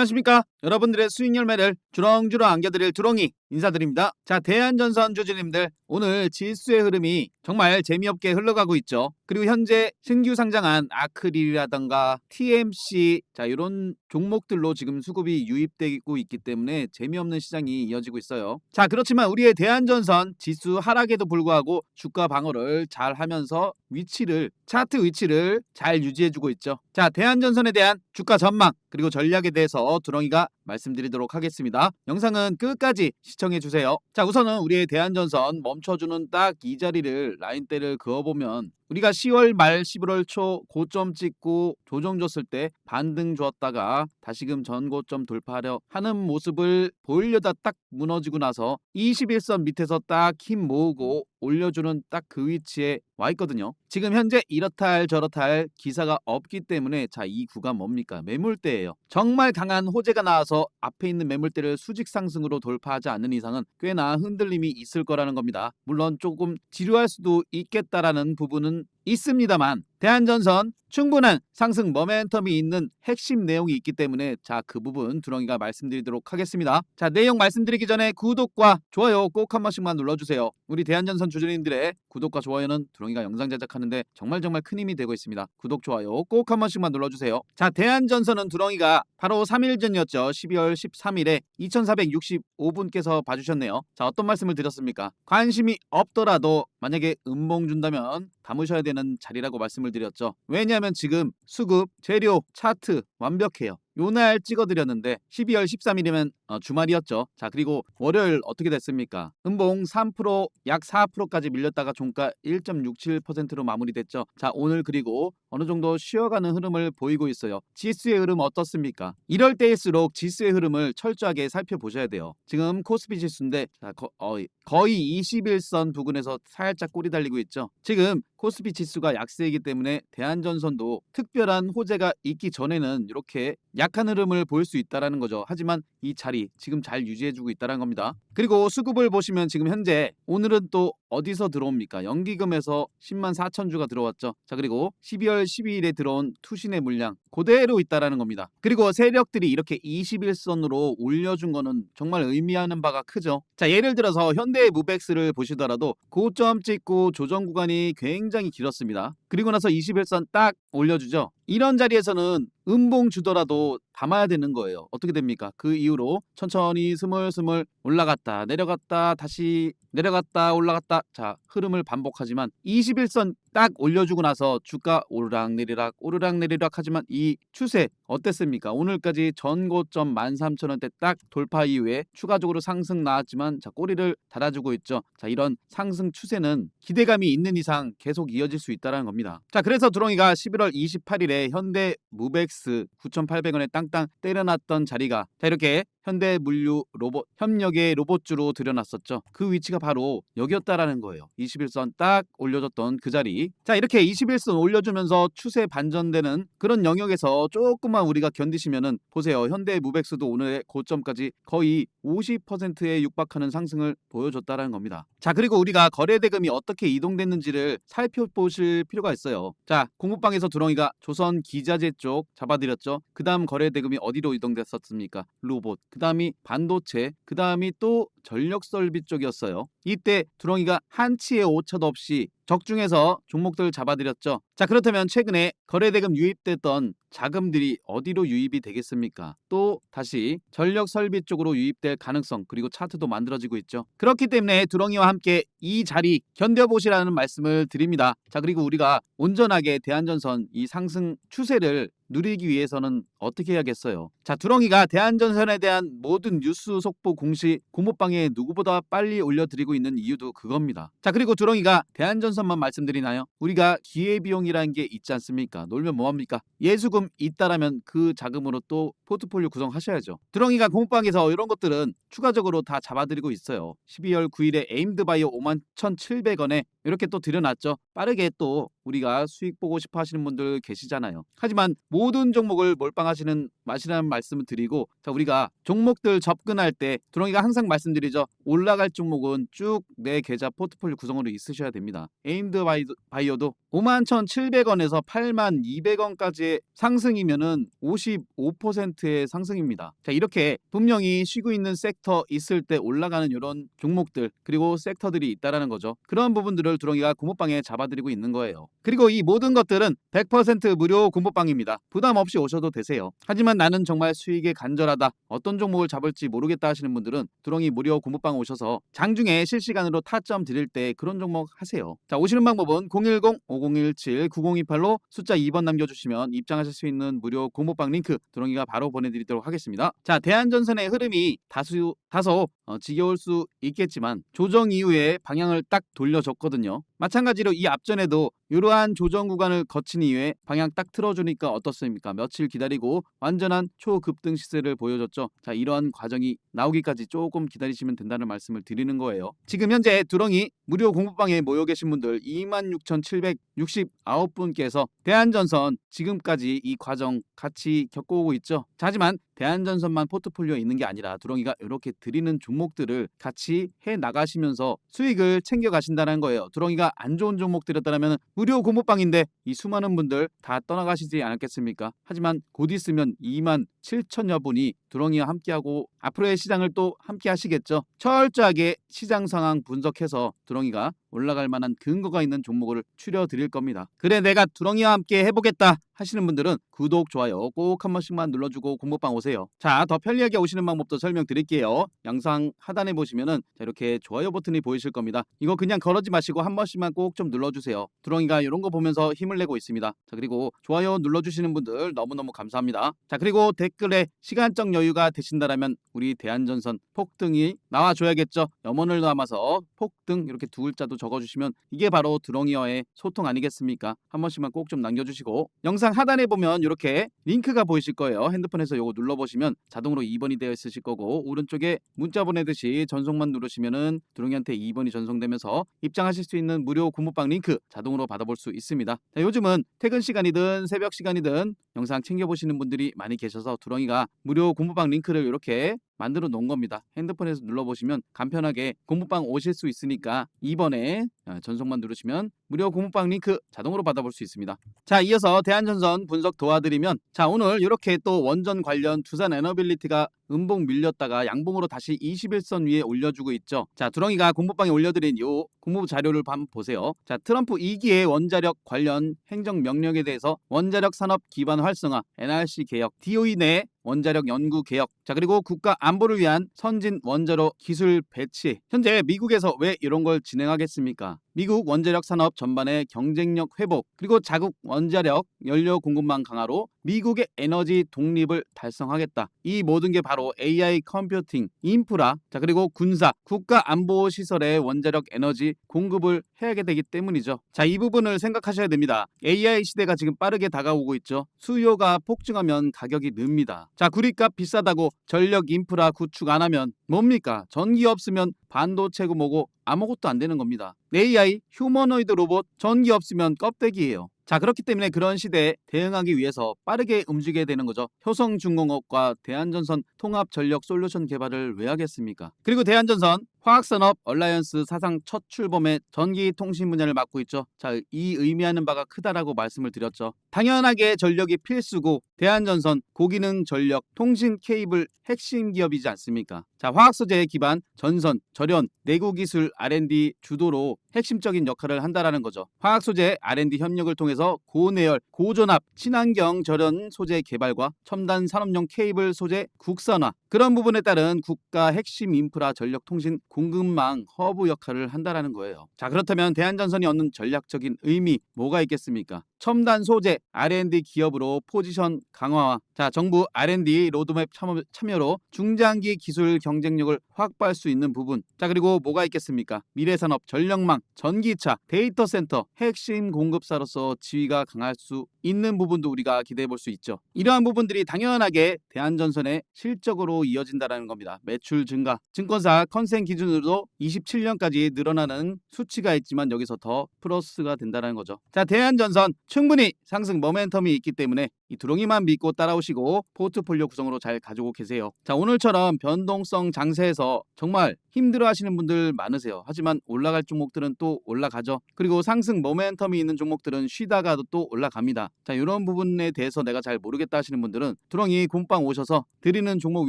안녕하십니까 여러분들의 수익 열매를 주렁주렁 안겨드릴 두렁이 인사드립니다. 자 대한전선 주주님들 오늘 지수의 흐름이 정말 재미없게 흘러가고 있죠. 그리고 현재 신규 상장한 아크릴이라던가 TMC 자 이런 종목들로 지금 수급이 유입되고 있기 때문에 재미없는 시장이 이어지고 있어요. 자 그렇지만 우리의 대한전선 지수 하락에도 불구하고 주가 방어를 잘 하면서 위치를 차트 위치를 잘 유지해주고 있죠. 자 대한전선에 대한 주가 전망 그리고 전략에 대해서 두렁이가 말씀드리도록 하겠습니다. 영상은 끝까지 시청해주세요. 자 우선은 우리의 대한전선 멈춰주는 딱 이 자리를 라인대를 그어보면 우리가 10월 말 11월 초 고점 찍고 조정 줬을 때 반등 줬다가 다시금 전고점 돌파하려 하는 모습을 보이려다 딱 무너지고 나서 21선 밑에서 딱 힘 모으고 올려주는 딱 그 위치에 와 있거든요. 지금 현재 이렇다 할 저렇다 할 기사가 없기 때문에 자 이 구간 뭡니까? 매물대예요. 정말 강한 호재가 나와서 앞에 있는 매물대를 수직 상승으로 돌파하지 않는 이상은 꽤나 흔들림이 있을 거라는 겁니다. 물론 조금 지루할 수도 있겠다라는 부분은 있습니다만 대한전선 충분한 상승 모멘텀이 있는 핵심 내용이 있기 때문에 자 그 부분 두렁이가 말씀드리도록 하겠습니다. 자 내용 말씀드리기 전에 구독과 좋아요 꼭 한 번씩만 눌러주세요. 우리 대한전선 주주님들의 구독과 좋아요는 두렁이가 영상 제작하는데 정말 정말 큰 힘이 되고 있습니다. 구독 좋아요 꼭 한 번씩만 눌러주세요. 자 대한전선은 두렁이가 바로 3일 전이었죠. 12월 13일에 2465분께서 봐주셨네요. 자 어떤 말씀을 드렸습니까? 관심이 없더라도 만약에 음봉 준다면 담으셔야 되는 자리라고 말씀을 드렸죠. 왜냐하면 지금 수급, 재료, 차트 완벽해요. 요날 찍어드렸는데 12월 13일이면 어, 주말이었죠. 자 그리고 월요일 어떻게 됐습니까? 음봉 3%약 4%까지 밀렸다가 종가 1.67%로 마무리됐죠. 자 오늘 그리고 어느 정도 쉬어가는 흐름을 보이고 있어요. 지수의 흐름 어떻습니까? 이럴 때일수록 지수의 흐름을 철저하게 살펴보셔야 돼요. 지금 코스피 지수인데 자, 거, 어, 거의 21선 부근에서 살짝 꼬리 달리고 있죠. 지금 코스피 지수가 약세이기 때문에 대한전선도 특별한 호재가 있기 전에는 이렇게 약한 흐름을 보일 수 있다라는 거죠. 하지만 이 자리 지금 잘 유지해주고 있다는 겁니다. 그리고 수급을 보시면 지금 현재 오늘은 또 어디서 들어옵니까? 연기금에서 10만 4천 주가 들어왔죠. 자 그리고 12월 12일에 들어온 투신의 물량 그대로 있다라는 겁니다. 그리고 세력들이 이렇게 21선으로 올려준 거는 정말 의미하는 바가 크죠. 자 예를 들어서 현대 무백스를 보시더라도 고점 찍고 조정 구간이 굉장히 길었습니다. 그리고 나서 21선 딱 올려주죠. 이런 자리에서는 음봉 주더라도 담아야 되는 거예요. 어떻게 됩니까? 그 이후로 천천히 스물스물 올라갔다 내려갔다 다시 내려갔다 올라갔다 자 흐름을 반복하지만 21선 딱 올려주고 나서 주가 오르락 내리락 오르락 내리락 하지만 이 추세 어땠습니까? 오늘까지 전고점 13,000원대 딱 돌파 이후에 추가적으로 상승 나왔지만 자 꼬리를 달아주고 있죠. 자 이런 상승 추세는 기대감이 있는 이상 계속 이어질 수 있다는 겁니다. 자 그래서 두렁이가 11월 28일에 현대 무백스 9,800원에 땅땅 때려놨던 자리가 자 이렇게 현대 물류 로봇 협력의 로봇주로 들여놨었죠. 그 위치가 바로 여기였다라는 거예요. 21선 딱 올려줬던 그 자리. 자 이렇게 21선 올려주면서 추세 반전되는 그런 영역에서 조금만 우리가 견디시면은 보세요. 현대 무백스도 오늘의 고점까지 거의 50%에 육박하는 상승을 보여줬다라는 겁니다. 자 그리고 우리가 거래 대금이 어떻게 이동됐는지를 살펴보실 필요가 있어요. 자 공부방에서 두렁이가 조선 기자재 쪽 잡아드렸죠. 그 다음 거래 대금이 어디로 이동됐었습니까? 로봇. 그 다음이 반도체. 그 다음이 또 전력 설비 쪽이었어요. 이때 두렁이가 한치의 오차도 없이 적중해서 종목들을 잡아드렸죠. 자 그렇다면 최근에 거래대금 유입됐던 자금들이 어디로 유입이 되겠습니까? 또 다시 전력 설비 쪽으로 유입될 가능성 그리고 차트도 만들어지고 있죠. 그렇기 때문에 두렁이와 함께 이 자리 견뎌보시라는 말씀을 드립니다. 자 그리고 우리가 온전하게 대한전선 이 상승 추세를 누리기 위해서는 어떻게 해야겠어요? 자, 두렁이가 대한전선에 대한 모든 뉴스 속보 공시 고모방에 누구보다 빨리 올려드리고 있는 이유도 그겁니다. 자, 그리고 두렁이가 대한전선만 말씀드리나요? 우리가 기회비용이라는 게 있지 않습니까? 놀면 뭐합니까? 예수금 있다라면 그 자금으로 또 포트폴리오 구성하셔야죠. 두렁이가 공모방에서 이런 것들은 추가적으로 다 잡아드리고 있어요. 12월 9일에 에임드바이오 51,700원에 이렇게 또 드려놨죠. 빠르게 또 우리가 수익 보고 싶어 하시는 분들 계시잖아요. 하지만 모든 종목을 몰빵하 시는 마시라는 말씀을 드리고 자 우리가 종목들 접근할 때 두렁이가 항상 말씀드리죠. 올라갈 종목은 쭉 내 계좌 포트폴리오 구성으로 있으셔야 됩니다. 에임드 바이오도 51,700원에서 81,200원까지의 상승이면은 55%의 상승입니다. 자, 이렇게 분명히 쉬고 있는 섹터 있을 때 올라가는 이런 종목들 그리고 섹터들이 있다라는 거죠. 그런 부분들을 두렁이가 공모방에 잡아드리고 있는 거예요. 그리고 이 모든 것들은 100% 무료 공모방입니다. 부담 없이 오셔도 되세요. 하지만 나는 정말 수익에 간절하다. 어떤 종목을 잡을지 모르겠다 하시는 분들은 두렁이 무료 공모방 오셔서 장중에 실시간으로 타점 드릴 때 그런 종목 하세요. 자, 오시는 방법은 010-5017-9028로 숫자 2번 남겨주시면 입장하실 수 있는 무료 공모방 링크 두렁이가 바로 보내드리도록 하겠습니다. 자, 대한전선의 흐름이 다수 다소 어, 지겨울 수 있겠지만 조정 이후에 방향을 딱 돌려줬거든요. 마찬가지로 이 앞전에도 이러한 조정 구간을 거친 이후에 방향 딱 틀어주니까 어떻습니까? 며칠 기다리고 완전한 초급등 시세를 보여줬죠. 자, 이러한 과정이 나오기까지 조금 기다리시면 된다는 말씀을 드리는 거예요. 지금 현재 두렁이 무료 공부방에 모여 계신 분들 26,769분께서 대한전선 지금까지 이 과정 같이 겪어오고 있죠. 자, 하지만 대한전선만 포트폴리오에 있는 게 아니라 두렁이가 이렇게 드리는 종목들을 같이 해 나가시면서 수익을 챙겨 가신다는 거예요. 두렁이가 안 좋은 종목들이었다면 무료 공모방인데 이 수많은 분들 다 떠나가시지 않았겠습니까? 하지만 곧 있으면 2만 7천여 분이 두렁이와 함께하고 앞으로의 시장을 또 함께 하시겠죠. 철저하게 시장 상황 분석해서 두렁이가 올라갈 만한 근거가 있는 종목을 추려 드릴 겁니다. 그래 내가 두렁이와 함께 해보겠다 하시는 분들은 구독, 좋아요 꼭 한 번씩만 눌러주고 공모방 오세요. 자, 더 편리하게 오시는 방법도 설명드릴게요. 영상 하단에 보시면은 자, 이렇게 좋아요 버튼이 보이실 겁니다. 이거 그냥 걸어지 마시고 한 번씩만 꼭 좀 눌러주세요. 두렁이가 이런 거 보면서 힘을 내고 있습니다. 자, 그리고 좋아요 눌러주시는 분들 너무너무 감사합니다. 자, 그리고 댓글에 시간적 여유가 되신다라면 우리 대한전선 폭등이 나와줘야겠죠. 염원을 담아서 폭등 이렇게 두 글자도 적어주시면 이게 바로 두렁이와의 소통 아니겠습니까? 한 번씩만 꼭 좀 남겨주시고 영상 하단에 보면 이렇게 링크가 보이실 거예요. 핸드폰에서 요거 눌러보시면 자동으로 2번이 되어 있으실 거고 오른쪽에 문자 보내듯이 전송만 누르시면은 두렁이한테 2번이 전송되면서 입장하실 수 있는 무료 공모방 링크 자동으로 받아볼 수 있습니다. 자, 요즘은 퇴근 시간이든 새벽 시간이든 영상 챙겨보시는 분들이 많이 계셔서 두렁이가 무료 공모방 링크를 이렇게 만들어 놓은 겁니다. 핸드폰에서 눌러보시면 간편하게 공모방 오실 수 있으니까 2번에 전송만 누르시면 무료 공모방 링크 자동으로 받아볼 수 있습니다. 자 이어서 대한전선 분석 도와드리면 자 오늘 이렇게 또 원전 관련 두산 에너빌리티가 음봉 밀렸다가 양봉으로 다시 21선 위에 올려주고 있죠. 자 두렁이가 공모방에 올려드린 요 공모 자료를 한번 보세요. 자 트럼프 2기의 원자력 관련 행정 명령에 대해서 원자력 산업 기반 활성화 NRC 개혁 DOE 내 원자력 연구 개혁 자 그리고 국가 안보를 위한 선진 원자로 기술 배치 현재 미국에서 왜 이런 걸 진행하겠습니까? 미국 원자력 산업 전반의 경쟁력 회복 그리고 자국 원자력 연료 공급망 강화로 미국의 에너지 독립을 달성하겠다. 이 모든 게 바로 AI 컴퓨팅, 인프라, 자 그리고 군사, 국가 안보 시설의 원자력 에너지 공급을 해야게 되기 때문이죠. 자, 이 부분을 생각하셔야 됩니다. AI 시대가 지금 빠르게 다가오고 있죠. 수요가 폭증하면 가격이 늡니다. 자, 구리값 비싸다고 전력 인프라 구축 안 하면 뭡니까? 전기 없으면 반도체고 뭐고 아무것도 안 되는 겁니다. AI, 휴머노이드 로봇, 전기 없으면 껍데기예요. 자 그렇기 때문에 그런 시대에 대응하기 위해서 빠르게 움직여야 되는 거죠. 효성중공업과 대한전선 통합전력 솔루션 개발을 왜 하겠습니까? 그리고 대한전선 화학산업 얼라이언스 사상 첫 출범의 전기 통신 분야를 맡고 있죠. 자, 이 의미하는 바가 크다라고 말씀을 드렸죠. 당연하게 전력이 필수고 대한전선 고기능 전력 통신 케이블 핵심 기업이지 않습니까? 자, 화학 소재 기반 전선, 절연, 내구 기술 R&D 주도로 핵심적인 역할을 한다라는 거죠. 화학 소재 R&D 협력을 통해서 고내열, 고전압, 친환경 절연 소재 개발과 첨단 산업용 케이블 소재 국산화 그런 부분에 따른 국가 핵심 인프라 전력 통신 공급망 허브 역할을 한다라는 거예요. 자, 그렇다면 대한전선이 얻는 전략적인 의미 뭐가 있겠습니까? 첨단 소재 R&D 기업으로 포지션 강화와 자, 정부 R&D 로드맵 참여, 참여로 중장기 기술 경쟁력을 확보할 수 있는 부분. 자, 그리고 뭐가 있겠습니까? 미래산업, 전력망, 전기차, 데이터 센터, 핵심 공급사로서 지위가 강할 수 있는 부분도 우리가 기대해 볼 수 있죠. 이러한 부분들이 당연하게 대한전선의 실적으로 이어진다라는 겁니다. 매출 증가, 증권사 컨센 기준으로도 27년까지 늘어나는 수치가 있지만 여기서 더 플러스가 된다는 거죠. 자, 대한전선 충분히 상승 모멘텀이 있기 때문에 이 두렁이만 믿고 따라오시고 포트폴리오 구성으로 잘 가지고 계세요. 자, 오늘처럼 변동성 장세에서 정말 힘들어 하시는 분들 많으세요. 하지만 올라갈 종목들은 또 올라가죠. 그리고 상승 모멘텀이 있는 종목들은 쉬다가도 또 올라갑니다. 자, 이런 부분에 대해서 내가 잘 모르겠다 하시는 분들은 두렁이 곰빵 오셔서 드리는 종목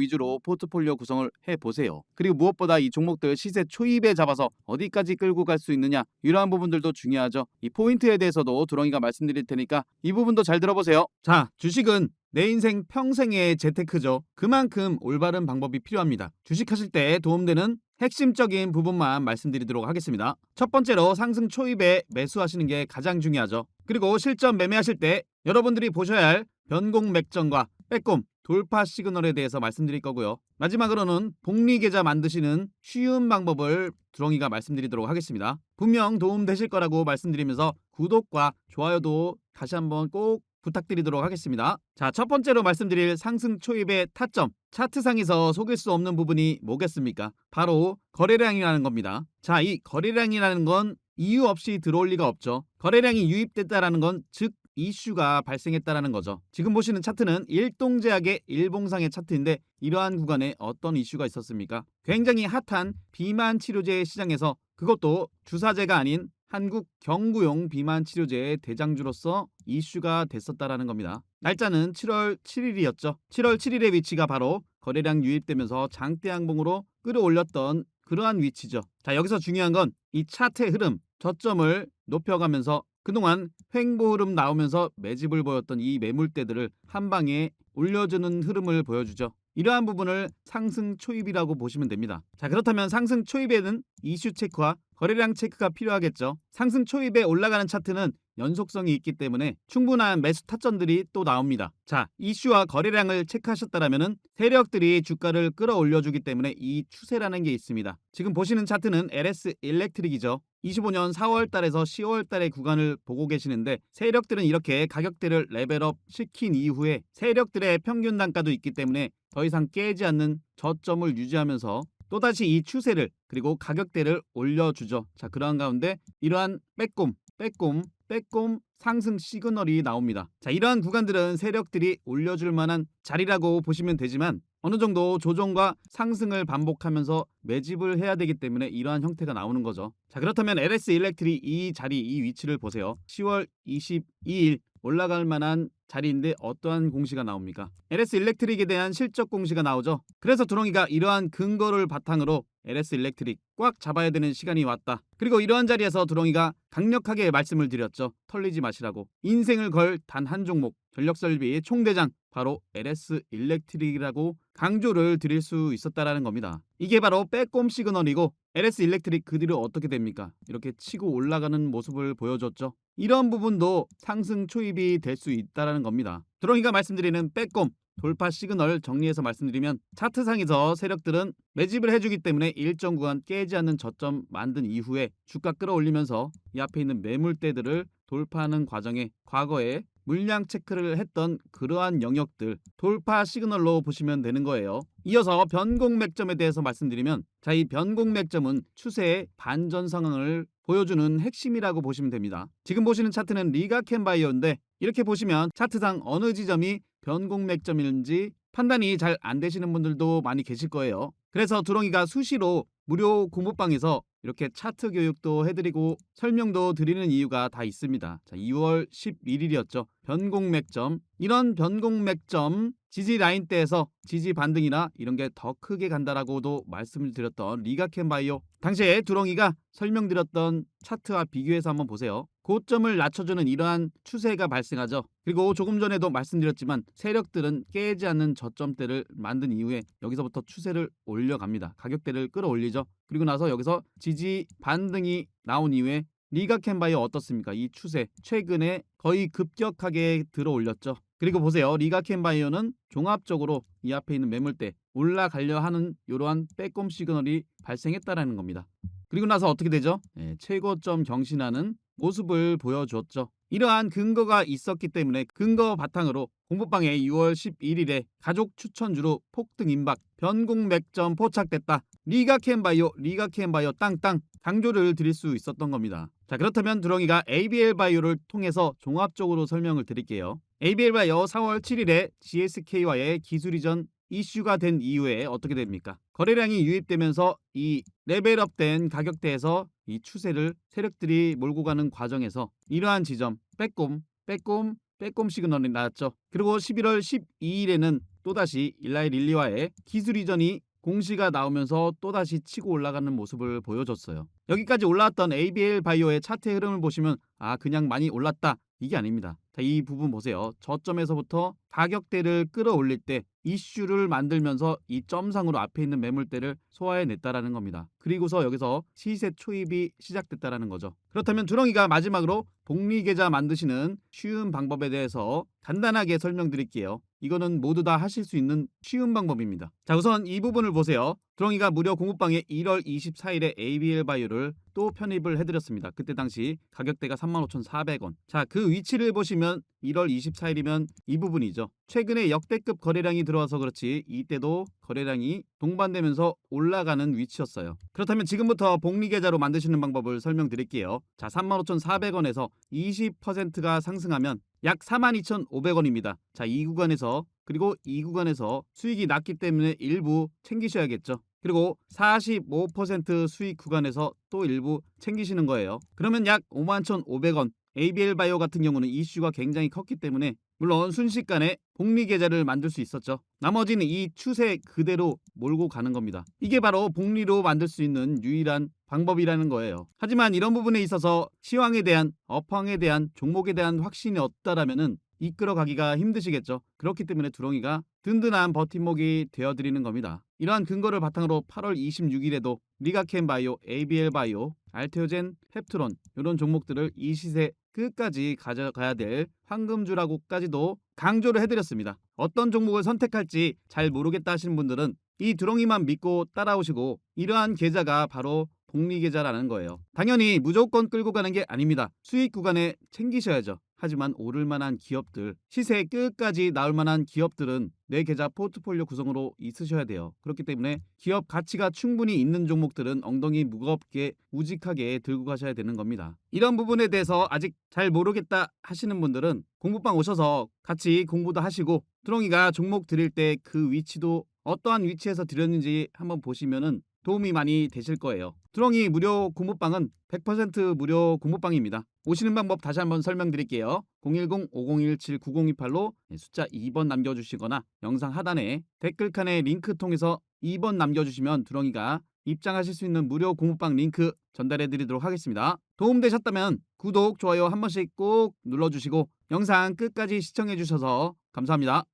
위주로 포트폴리오 구성을 해 보세요. 그리고 무엇보다 이 종목들 시세 초입에 잡아서 어디까지 끌고 갈 수 있느냐 이러한 부분들도 중요하죠. 이 포인트에 대해서도 두렁이가 말씀드릴 테니까 이 부분도 잘 들어보세요. 자, 주식은 내 인생 평생의 재테크죠. 그만큼 올바른 방법이 필요합니다. 주식하실 때 도움되는 핵심적인 부분만 말씀드리도록 하겠습니다. 첫 번째로 상승 초입에 매수하시는 게 가장 중요하죠. 그리고 실전 매매하실 때 여러분들이 보셔야 할 변공 맥점과 빼꼼 돌파 시그널에 대해서 말씀드릴 거고요. 마지막으로는 복리 계좌 만드시는 쉬운 방법을 두렁이가 말씀드리도록 하겠습니다. 분명 도움 되실 거라고 말씀드리면서 구독과 좋아요도 다시 한번 꼭 부탁드리도록 하겠습니다. 자, 첫 번째로 말씀드릴 상승 초입의 타점. 차트상에서 속일 수 없는 부분이 뭐겠습니까? 바로 거래량이라는 겁니다. 자, 이 거래량이라는 건 이유 없이 들어올 리가 없죠. 거래량이 유입됐다라는 건 즉 이슈가 발생했다라는 거죠. 지금 보시는 차트는 일동제약의 일봉상의 차트인데 이러한 구간에 어떤 이슈가 있었습니까? 굉장히 핫한 비만 치료제 시장에서 그것도 주사제가 아닌 한국 경구용 비만 치료제의 대장주로서 이슈가 됐었다라는 겁니다. 날짜는 7월 7일이었죠. 7월 7일의 위치가 바로 거래량 유입되면서 장대 항봉으로 끌어올렸던 그러한 위치죠. 자, 여기서 중요한 건 이 차트의 흐름, 저점을 높여가면서 그동안 횡보 흐름 나오면서 매집을 보였던 이 매물대들을 한 방에 올려주는 흐름을 보여주죠. 이러한 부분을 상승 초입이라고 보시면 됩니다. 자, 그렇다면 상승 초입에는 이슈 체크와 거래량 체크가 필요하겠죠. 상승 초입에 올라가는 차트는 연속성이 있기 때문에 충분한 매수 타점들이 또 나옵니다. 자, 이슈와 거래량을 체크하셨다라면은 세력들이 주가를 끌어올려주기 때문에 이 추세라는 게 있습니다. 지금 보시는 차트는 LS 일렉트릭이죠. 25년 4월 달에서 10월 달의 구간을 보고 계시는데 세력들은 이렇게 가격대를 레벨업 시킨 이후에 세력들의 평균 단가도 있기 때문에 더 이상 깨지 않는 저점을 유지하면서 또다시 이 추세를 그리고 가격대를 올려주죠. 자, 그러한 가운데 이러한 빼꼼, 빼꼼, 빼꼼 상승 시그널이 나옵니다. 자, 이러한 구간들은 세력들이 올려줄 만한 자리라고 보시면 되지만 어느 정도 조정과 상승을 반복하면서 매집을 해야 되기 때문에 이러한 형태가 나오는 거죠. 자, 그렇다면 LS 일렉트리 이 자리, 이 위치를 보세요. 10월 22일 올라갈 만한 자리인데 어떠한 공시가 나옵니까? LS 일렉트릭에 대한 실적 공시가 나오죠. 그래서 두렁이가 이러한 근거를 바탕으로 LS 일렉트릭 꽉 잡아야 되는 시간이 왔다. 그리고 이러한 자리에서 두렁이가 강력하게 말씀을 드렸죠. 털리지 마시라고. 인생을 걸 단 한 종목 전력 설비의 총대장 바로 LS 일렉트릭이라고 강조를 드릴 수 있었다라는 겁니다. 이게 바로 빼꼼 시그널이고 LS 일렉트릭 그 뒤로 어떻게 됩니까? 이렇게 치고 올라가는 모습을 보여줬죠. 이런 부분도 상승 초입이 될 수 있다라는 겁니다. 드렁이가 말씀드리는 빼꼼 돌파 시그널 정리해서 말씀드리면 차트상에서 세력들은 매집을 해주기 때문에 일정 구간 깨지 않는 저점 만든 이후에 주가 끌어올리면서 이 앞에 있는 매물대들을 돌파하는 과정에 과거에 물량 체크를 했던 그러한 영역들 돌파 시그널로 보시면 되는 거예요. 이어서 변공 맥점에 대해서 말씀드리면 자 이 변공 맥점은 추세의 반전 상황을 보여주는 핵심이라고 보시면 됩니다. 지금 보시는 차트는 리가켄 바이오인데 이렇게 보시면 차트상 어느 지점이 변공 맥점인지 판단이 잘 안 되시는 분들도 많이 계실 거예요. 그래서 두렁이가 수시로 무료 공부방에서 이렇게 차트 교육도 해드리고 설명도 드리는 이유가 다 있습니다. 자, 2월 11일이었죠. 변공 맥점. 이런 변공 맥점 지지 라인대에서 지지 반등이나 이런 게 더 크게 간다라고도 말씀을 드렸던 리가켄 바이오. 당시에 두렁이가 설명드렸던 차트와 비교해서 한번 보세요. 고점을 낮춰주는 이러한 추세가 발생하죠. 그리고 조금 전에도 말씀드렸지만 세력들은 깨지 않는 저점대를 만든 이후에 여기서부터 추세를 올려갑니다. 가격대를 끌어올리죠. 그리고 나서 여기서 지지 반등이 나온 이후에 리가켄바이오 어떻습니까? 이 추세 최근에 거의 급격하게 들어올렸죠. 그리고 보세요. 리가켄바이오는 종합적으로 이 앞에 있는 매물대 올라가려 하는 이러한 빼꼼 시그널이 발생했다라는 겁니다. 그리고 나서 어떻게 되죠? 네, 최고점 경신하는 모습을 보여줬죠. 이러한 근거가 있었기 때문에 근거 바탕으로 공부방에 6월 11일에 가족 추천주로 폭등 임박 변공 맥점 포착됐다. 리가켄바이오 리가켄바이오 땅땅 강조를 드릴 수 있었던 겁니다. 자 그렇다면 두렁이가 ABL 바이오를 통해서 종합적으로 설명을 드릴게요. ABL바이오 4월 7일에 GSK와의 기술 이전 이슈가 된 이후에 어떻게 됩니까? 거래량이 유입되면서 이 레벨업된 가격대에서 이 추세를 세력들이 몰고 가는 과정에서 이러한 지점 빼꼼 빼꼼 빼꼼 시그널이 나왔죠. 그리고 11월 12일에는 또다시 일라이 릴리와의 기술 이전이 공시가 나오면서 또다시 치고 올라가는 모습을 보여줬어요. 여기까지 올라왔던 ABL 바이오의 차트의 흐름을 보시면 아 그냥 많이 올랐다 이게 아닙니다. 자, 이 부분 보세요. 저점에서부터 가격대를 끌어올릴 때 이슈를 만들면서 이 점상으로 앞에 있는 매물대를 소화해냈다라는 겁니다. 그리고서 여기서 시세 초입이 시작됐다라는 거죠. 그렇다면 두렁이가 마지막으로 복리 계좌 만드시는 쉬운 방법에 대해서 간단하게 설명드릴게요. 이거는 모두 다 하실 수 있는 쉬운 방법입니다. 자, 우선 이 부분을 보세요. 두렁이가 무료 공부방에 1월 24일에 ABL 바이오를 또 편입을 해드렸습니다. 그때 당시 가격대가 35,400원. 자, 그 위치를 보시면 1월 24일이면 이 부분이죠. 최근에 역대급 거래량이 들어와서 그렇지 이때도 거래량이 동반되면서 올라가는 위치였어요. 그렇다면 지금부터 복리 계좌로 만드시는 방법을 설명드릴게요. 자, 35,400원에서 20%가 상승하면 약 42,500원입니다. 자, 이 구간에서 그리고 이 구간에서 수익이 낮기 때문에 일부 챙기셔야겠죠. 그리고 45% 수익 구간에서 또 일부 챙기시는 거예요. 그러면 약 51,500원. ABL 바이오 같은 경우는 이슈가 굉장히 컸기 때문에 물론 순식간에 복리 계좌를 만들 수 있었죠. 나머지는 이 추세 그대로 몰고 가는 겁니다. 이게 바로 복리로 만들 수 있는 유일한 방법이라는 거예요. 하지만 이런 부분에 있어서 시황에 대한 업황에 대한 종목에 대한 확신이 없다라면은 이끌어가기가 힘드시겠죠. 그렇기 때문에 두렁이가 든든한 버팀목이 되어드리는 겁니다. 이러한 근거를 바탕으로 8월 26일에도 리가켄 바이오, ABL 바이오, 알테오젠, 펩트론 이런 종목들을 이 시세 끝까지 가져가야 될 황금주라고까지도 강조를 해드렸습니다. 어떤 종목을 선택할지 잘 모르겠다 하시는 분들은 이 두렁이만 믿고 따라오시고 이러한 계좌가 바로 복리 계좌라는 거예요. 당연히 무조건 끌고 가는 게 아닙니다. 수익 구간에 챙기셔야죠. 하지만 오를 만한 기업들, 시세 끝까지 나올 만한 기업들은 내 계좌 포트폴리오 구성으로 있으셔야 돼요. 그렇기 때문에 기업 가치가 충분히 있는 종목들은 엉덩이 무겁게 우직하게 들고 가셔야 되는 겁니다. 이런 부분에 대해서 아직 잘 모르겠다 하시는 분들은 공부방 오셔서 같이 공부도 하시고 두렁이가 종목 드릴 때 그 위치도 어떠한 위치에서 드렸는지 한번 보시면은 도움이 많이 되실 거예요. 두렁이 무료 공부방은 100% 무료 공부방입니다. 오시는 방법 다시 한번 설명드릴게요. 010-5017-9028로 숫자 2번 남겨주시거나 영상 하단에 댓글칸에 링크 통해서 2번 남겨주시면 두렁이가 입장하실 수 있는 무료 공부방 링크 전달해 드리도록 하겠습니다. 도움되셨다면 구독, 좋아요 한 번씩 꼭 눌러주시고 영상 끝까지 시청해 주셔서 감사합니다.